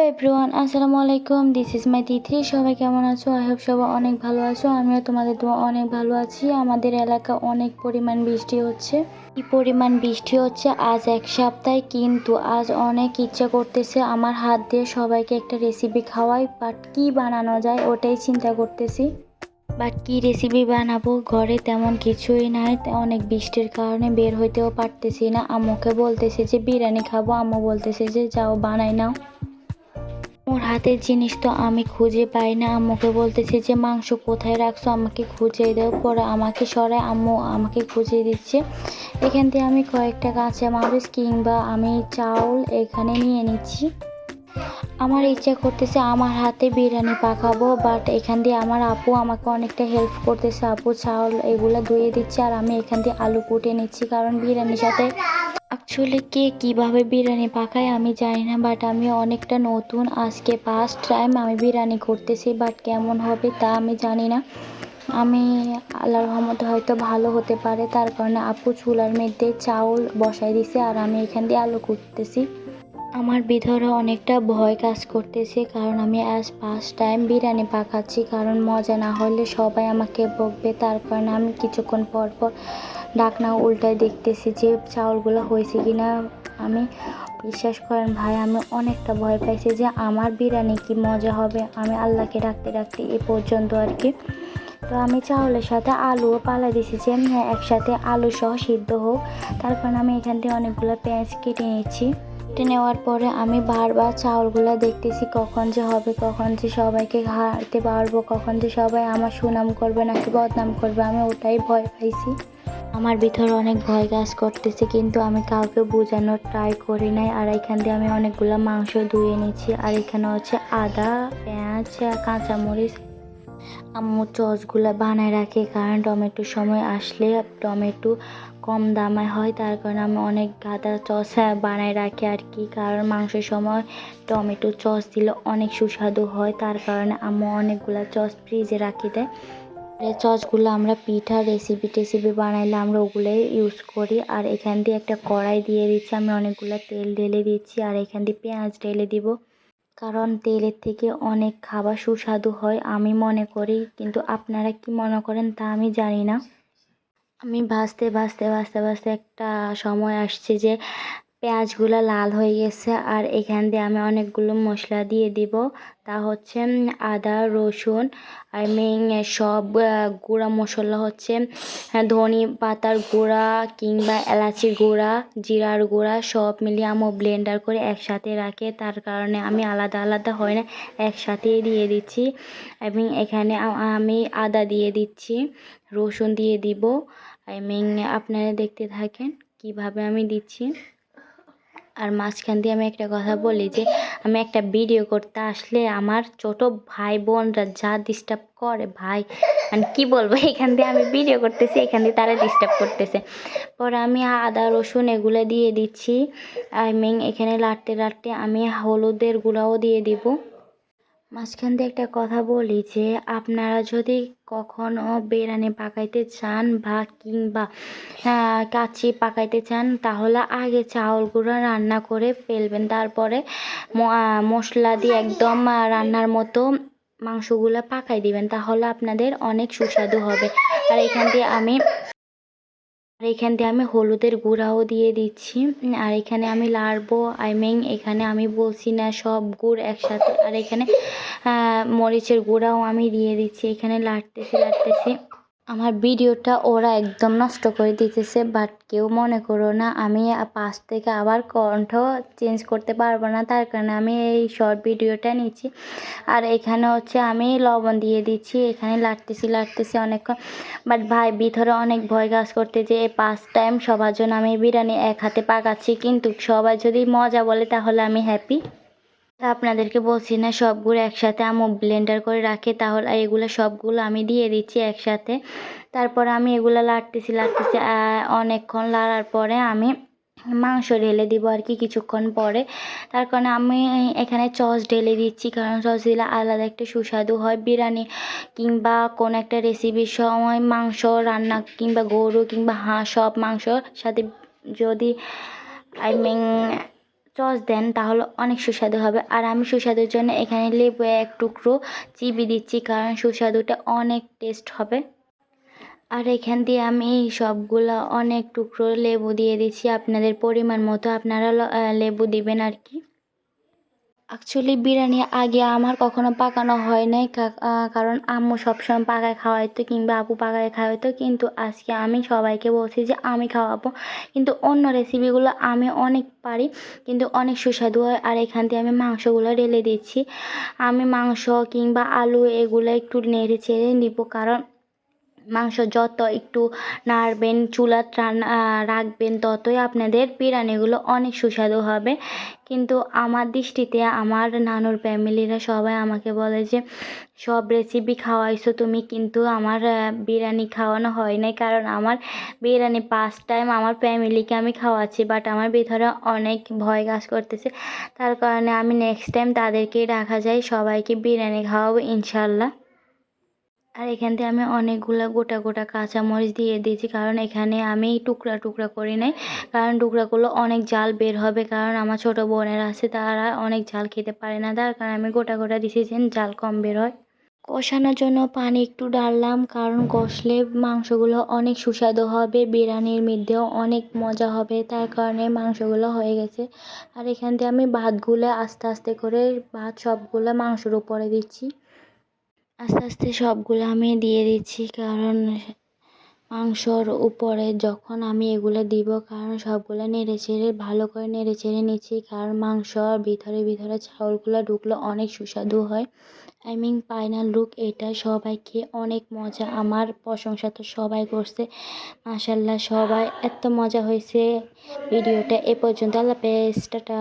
Hello everyone, আসসালামু আলাইকুম। This is my তিথি সবাই কেমন আছো? আই হোপ সবাই অনেক ভালো আছো। আমিও তোমাদের দোয়া অনেক ভালো আছি। আমাদের এলাকা অনেক পরিমাণ বৃষ্টি হচ্ছে। কি পরিমাণ বৃষ্টি হচ্ছে আজ এক সপ্তাহে, কিন্তু আজ অনেক ইচ্ছা করতেছে আমার হাত দিয়ে সবাইকে একটা রেসিপি খাওয়াই। বাট কি বানানো যায় ওটাই চিন্তা করতেছি। বাট কি রেসিপি বানাবো? ঘরে তেমন কিছুই নাই। অনেক বৃষ্টির কারণে বের হইতেও পারতেছি না। আম্মুকে বলতেছে যে, বিরিয়ানি খাব। আম্মু বলতেছে যে, যাও বানাই নাও। ওর হাতের জিনিস তো আমি খুঁজে পাই না। আম্মুকে বলতেছি যে, মাংস কোথায় রাখছো? আমাকে খুঁজে দাও। পরে আমাকে সরায়, আম্মু আমাকে খুঁজে দিচ্ছে। এখান থেকে আমি কয়েকটা কাঁচা মরিচ কিংবা আমি চাউল এখানে নিয়ে নিচ্ছি। আমার ইচ্ছা করতেছে আমার হাতে বিরিয়ানি পাকাবো বাট এখান দিয়ে আমার আপু আমাকে অনেকটা হেল্প করতেছে। আপু চাউল এগুলো ধুয়ে দিচ্ছে আর আমি এখান দিয়ে আলু কুটে নিচ্ছি। কারণ বিরিয়ানির সাথে অ্যাকচুয়ালি কে কীভাবে বিরিয়ানি পাকায় আমি জানি না বাট আমি অনেকটা নতুন। আজকে ফার্স্ট টাইম আমি বিরিয়ানি করতেছি বাট কেমন হবে তা আমি জানি না। আমি আল্লাহর রহমতে হয়তো ভালো হতে পারে। তার কারণে আপু চুলার মধ্যে চাউল বসাই দিছে আর আমি এখান দিয়ে আলু করতেছি আমার ভিতরে অনেকটা ভয় কাজ করতেছে, কারণ আমি আজ ফার্স্ট টাইম বিরিয়ানি পাকাচ্ছি, কারণ মজা না হলে সবাই আমাকে বকবে। তার কারণে আমি কিছুক্ষণ পর পর ঢাকনা উল্টায় দেখতেছি যে চাউলগুলো হয়েছে কি না আমি বিশ্বাস করেন ভাই আমি অনেকটা ভয় পাইছি যে আমার বিরিয়ানি কি মজা হবে। আমি আল্লাহকে ডাকতে ডাকতে এ পর্যন্ত আর কি। তো আমি চাউলের সাথে আলুও পালা দিছি যে হ্যাঁ, একসাথে আলু সহ সিদ্ধ হোক। তার কারণে আমি এখান থেকে অনেকগুলো পেঁয়াজ কেটে নিয়েছি কেটে নেওয়ার পরে আমি বারবার চাউলগুলো দেখতেছি কখন যে হবে কখন যে সবাইকে খাওয়াতে পারব কখন যে সবাই আমার সুনাম করবে নাকি বদনাম করবে আমি ওটাই ভয় পাইছি। আমার ভিতরে অনেক ভয় কাজ করতেছে, কিন্তু আমি কাউকে বোঝানোর ট্রাই করি নাই। আর এখান দিয়ে আমি অনেকগুলো মাংস ধুয়ে নিচ্ছি। আর এখানে হচ্ছে আদা, পেঁয়াজ, কাঁচামরিচ। আম্মু চসগুলো বানায় রাখে, কারণ টমেটোর সময় আসলে টমেটো কম দামে হয়। তার কারণে আমি অনেক গাদা চস বানায় রাখি আর কি, কারণ মাংসের সময় টমেটো চস দিলে অনেক সুস্বাদু হয়। তার কারণে আম্মু অনেকগুলো চস ফ্রিজে রাখি দেয়। এই চসগুলো আমরা পিঠা রেসিপি টেসিপি বানাইলে আমরা ওগুলোই ইউজ করি। আর এখান দিয়ে একটা কড়াই দিয়ে দিচ্ছি, আমি অনেকগুলো তেল ঢেলে দিচ্ছি, আর এখান দিয়ে পেঁয়াজ ঢেলে দিব। কারণ তেলের থেকে অনেক খাবার সুস্বাদু হয়, আমি মনে করি। কিন্তু আপনারা কি মনে করেন তা আমি জানি না। আমি ভাজতে ভাজতে ভাজতে ভাজতে একটা সময় আসছে যে পেঁয়াজগুলো লাল হয়ে গেছে আর এখান দিয়ে আমি অনেকগুলো মশলা দিয়ে দিব। তা হচ্ছে আদা রসুন আই মিন সব গুঁড়া মশলা হচ্ছে হ্যাঁ, ধনে পাতার গুঁড়া কিংবা এলাচির গুঁড়া জিরার গুঁড়া সব মিলিয়ে আমি ব্লেন্ডার করে একসাথে রাখে। তার কারণে আমি আলাদা আলাদা হয় না একসাথেই দিয়ে দিচ্ছি। এবং এখানে আমি আদা দিয়ে দিচ্ছি রসুন দিয়ে দিব। আই মিন আপনারা দেখতে থাকেন কীভাবে আমি দিচ্ছি। আর মাঝখান দিয়ে আমি একটা কথা বলি যে, আমি একটা ভিডিও করতে আসলে আমার ছোট ভাই বোনরা যা ডিস্টার্ব করে, ভাই মানে কি বলব, এখান দিয়ে আমি ভিডিও করতেছি, এখান দিয়ে তারা ডিস্টার্ব করতেছে। পরে আমি আদা, রসুন এগুলো দিয়ে দিচ্ছি। আই মিন এখানে লাটতে লাটতে আমি হলুদের গুঁড়াও দিয়ে দিব। মাঝখান দিয়ে একটা কথা বলি যে, আপনারা যদি কখনো বিরিয়ানি পাকাইতে চান বা কিংবা কাচ্চি পাকাইতে চান, তাহলে আগে চাউলগুলো রান্না করে ফেলবেন। তারপরে মশলা দিয়ে একদম রান্নার মতো মাংসগুলো পাকাই দিবেন। তাহলে আপনাদের অনেক সুস্বাদু হবে। আর এখান দিয়ে আমি আর এখান দিয়ে আমি হলুদের গুঁড়াও দিয়ে দিচ্ছি। আর এখানে আমি লাড়বো আই মিন এখানে আমি বলছি না, সব গুড় একসাথে। আর এখানে মরিচের গুঁড়াও আমি দিয়ে দিচ্ছি। এখানে লাড়তেছি লাড়তেছি। আমার ভিডিওটা ওরা একদম নষ্ট করে দিতেছে বাট কেউ মনে করো না, আমি পাশ থেকে আবার কণ্ঠ চেঞ্জ করতে পারব না, তার কারণে আমি এই শর্ট ভিডিওটা নিচ্ছি। আর এখানে হচ্ছে আমি লবণ দিয়ে দিচ্ছি, এখানে লাড়তেছি লাড়তেছি অনেকক্ষণ। বাট ভাই, ভিতরে অনেক ভয় কাজ করতে যে পাঁচ টাইম সবার জন্য আমি বিরিয়ানি এক হাতে পাকাচ্ছি, কিন্তু সবাই যদি মজা বলে তাহলে আমি হ্যাপি আপনাদেরকে বলছি না, সবগুলো একসাথে আমি ব্লেন্ডার করে রাখে, তাহলে এগুলো সবগুলো আমি দিয়ে দিচ্ছি একসাথে। তারপর আমি এগুলো লাড়তেছি লাড়তেছি অনেকক্ষণ লাড়ার পরে আমি মাংস ঢেলে দিব আর কি কিছুক্ষণ পরে। তার কারণে আমি এখানে সস ঢেলে দিচ্ছি, কারণ সস দিলে আলাদা একটা সুস্বাদু হয়। বিরিয়ানি কিংবা কোনো একটা রেসিপির সময় মাংস রান্না কিংবা গরু কিংবা হাঁস সব মাংসর সাথে যদি আই মিন সস দেন, তাহলে অনেক সুস্বাদু হবে। আর আমি সুস্বাদুর জন্য এখানে লেবু এক টুকরো চিবি দিচ্ছি, কারণ সুস্বাদুটা অনেক টেস্ট হবে। আর এখান দিয়ে আমি এই সবগুলো অনেক টুকরো লেবু দিয়ে দিচ্ছি। আপনাদের পরিমাণ মতো আপনারা লেবু দিবেন আর কি। অ্যাকচুয়ালি বিরিয়ানি আগে আমার কখনো পাকানো হয় নাই কারণ আম্মু সবসময় পাকায় খাওয়াইতো কিংবা আপু পাকায় খাওয়াইতো, কিন্তু আজকে আমি সবাইকে বলছি যে আমি খাওয়াবো। কিন্তু অন্য রেসিপিগুলো আমি অনেক পারি, কিন্তু অনেক সুস্বাদু হয়, আর এখান থেকে আমি মাংসগুলো ঢেলে দিচ্ছি। আমি মাংস কিংবা আলু এগুলো একটু নেড়ে চেড়ে নিব, কারণ মাংস যত একটু নাড়বেন চুলা রাখবেন, ততই আপনাদের বিরিয়ানিগুলো অনেক সুস্বাদু হবে। কিন্তু আমার দৃষ্টিতে আমার নানুর ফ্যামিলিরা সবাই আমাকে বলে যে, সব রেসিপি খাওয়াইছো তুমি, কিন্তু আমার বিরিয়ানি খাওয়ানো হয় নাই। কারণ আমার বিরিয়ানি ফার্স্ট টাইম আমার ফ্যামিলিকে আমি খাওয়াচ্ছি বাট আমার ভিতরে অনেক ভয় কাজ করতেছে। তার কারণে আমি নেক্সট টাইম তাদেরকেই রাখা যায়, সবাইকে বিরিয়ানি খাওয়াবো ইনশাল্লাহ। আর এখান থেকে আমি অনেকগুলো গোটা গোটা কাঁচামরিচ দিয়ে দিয়েছি, কারণ এখানে আমি টুকরা টুকরা করি নাই। কারণ টুকরাগুলো অনেক জাল বের হবে, কারণ আমার ছোট বোনেরা আছে, তারা অনেক ঝাল খেতে পারে না। তার কারণে আমি গোটা গোটা দিয়েছি, যেন জাল কম বের হয়। কষানোর জন্য পানি একটু ডাললাম, কারণ কষলে মাংসগুলো অনেক সুস্বাদু হবে, বিরিয়ানির মধ্যেও অনেক মজা হবে, তার কারণে মাংসগুলো হয়ে গেছে। আর এখান থেকে আমি ভাতগুলো আস্তে আস্তে করে, ভাত সবগুলো মাংসের উপরে দিচ্ছি। আস্তে আস্তে সবগুলো আমি দিয়ে দিচ্ছি, কারণ মাংসর উপরে যখন আমি এগুলো দিব, কারণ সবগুলো নেড়ে চেড়ে, ভালো করে নেড়ে চেড়ে নিচ্ছি, কারণ মাংসর ভিতরে ভিতরে চাউলগুলো ঢুকলে অনেক সুস্বাদু হয়। আই মিন ফাইনাল লুক এটা সবাই খেয়ে অনেক মজা, আমার প্রশংসা তো সবাই করছে। মাসাল্লাহ সবাই, এত মজা হয়েছে। ভিডিওটা এ পর্যন্ত, আল্লাহ হাফেজ, টাটা।